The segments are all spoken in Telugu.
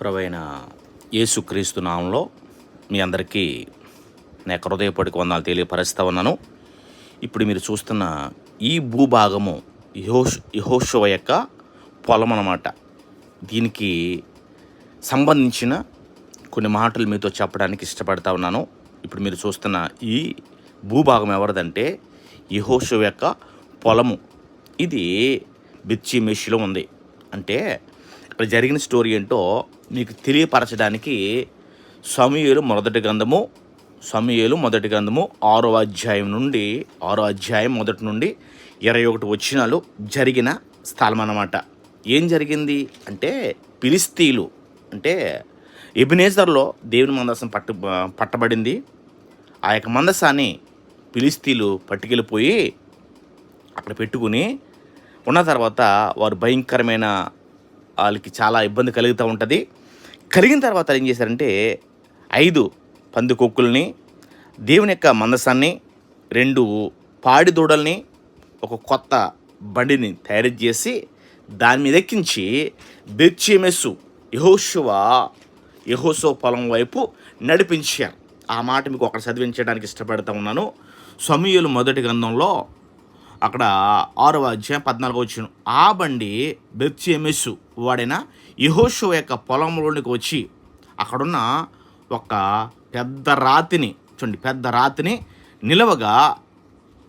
ప్రవైన యేసుక్రీస్తు నామంలో మీ అందరికీ నేను యొక్క హృదయపడికి వందలు తెలియపరుస్తూ ఉన్నాను. ఇప్పుడు మీరు చూస్తున్న ఈ భూభాగము యహోష్ యహోషువ యొక్క పొలం అన్నమాట. దీనికి సంబంధించిన కొన్ని మాటలు మీతో చెప్పడానికి ఇష్టపడతా ఉన్నాను. ఇప్పుడు మీరు చూస్తున్న ఈ భూభాగం ఎవరిదంటే యహోషువ యొక్క పొలము. ఇది బిచ్చి మెషిలో ఉంది. అంటే అక్కడ జరిగిన స్టోరీ ఏంటో మీకు తెలియపరచడానికి సమయలు మొదటి గ్రంథము సమయలు మొదటి గ్రంథము ఆరో అధ్యాయం నుండి ఆరో అధ్యాయం మొదటి నుండి ఇరవై ఒకటి వచ్చినాలు జరిగిన స్థలం అన్నమాట. ఏం జరిగింది అంటే పిలిస్తీలు అంటే ఎబినేజర్లో దేవుని మందసం పట్టు పట్టబడింది. ఆ యొక్క మందసాన్ని పిలిస్తీలు పట్టుకెళ్ళిపోయి అక్కడ పెట్టుకుని ఉన్న తర్వాత వారు భయంకరమైన వాళ్ళకి చాలా ఇబ్బంది కలుగుతూ ఉంటుంది. కలిగిన తర్వాత ఏం చేశారంటే ఐదు పందికొక్కుల్ని దేవుని యొక్క మందసాన్ని రెండు పాడి దూడల్ని ఒక కొత్త బండిని తయారు చేసి దాని మీద ఎక్కించి బెచ్చిమెస్సు యహోశువ యహోసో పొలం వైపు నడిపించారు. ఆ మాట మీకు ఒకటి చదివించడానికి ఇష్టపడతా ఉన్నాను. సమూహలు మొదటి గ్రంథంలో అక్కడ ఆరవ అధ్యాయం పద్నాలుగు వచ్చిన ఆ బండి బెత్సిఎంఎస్ వాడైన యహోషో యొక్క పొలంలోనికి వచ్చి అక్కడున్న ఒక పెద్ద రాతిని చూడండి పెద్ద రాతిని నిలవగా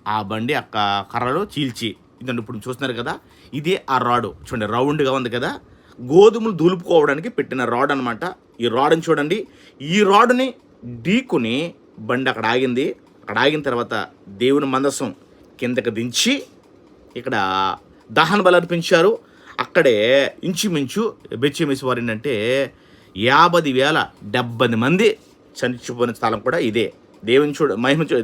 ఆ బండి అక్క కర్రలో చీల్చి ఇదండి ఇప్పుడు చూస్తున్నారు కదా ఇదే ఆ రాడు చూడండి రౌండ్గా ఉంది కదా గోధుమలు దులుపుకోవడానికి పెట్టిన రాడ్ అనమాట ఈ రాడ్ని చూడండి ఈ రాడ్ని ఢీకొని బండి అక్కడ ఆగింది. అక్కడ ఆగిన తర్వాత దేవుని మందసం కిందకి దించి ఇక్కడ దహన బలి అర్పించారు. అక్కడే ఇంచుమించు బెచ్చిమించు వారు ఏంటంటే యాభై వేల డెబ్బై మంది చనిపోయిన స్థలం కూడా ఇదే. దేవుని చూడ మహిమ చూ